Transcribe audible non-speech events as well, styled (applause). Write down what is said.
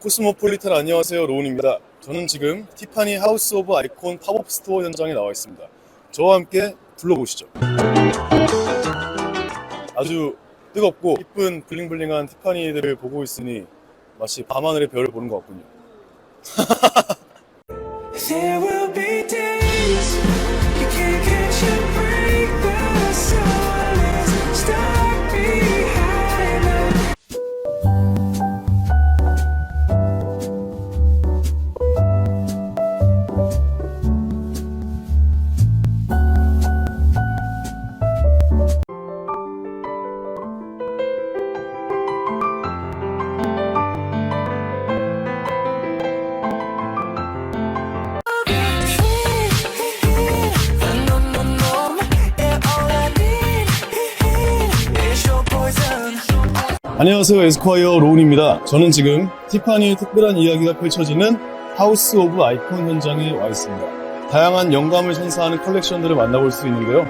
코스모폴리탄 안녕하세요 로운입니다. 저는 지금 티파니 하우스 오브 아이콘 팝업 스토어 현장에 나와 있습니다. 저와 함께 둘러보시죠. 아주 뜨겁고 이쁜 블링블링한 티파니들을 보고 있으니 마치 밤하늘의 별을 보는 것 같군요. (laughs) 안녕하세요 에스콰이어 로운입니다. 저는 지금 티파니의 특별한 이야기가 펼쳐지는 하우스 오브 아이콘 현장에 와 있습니다. 다양한 영감을 선사하는 컬렉션들을 만나볼 수 있는데요.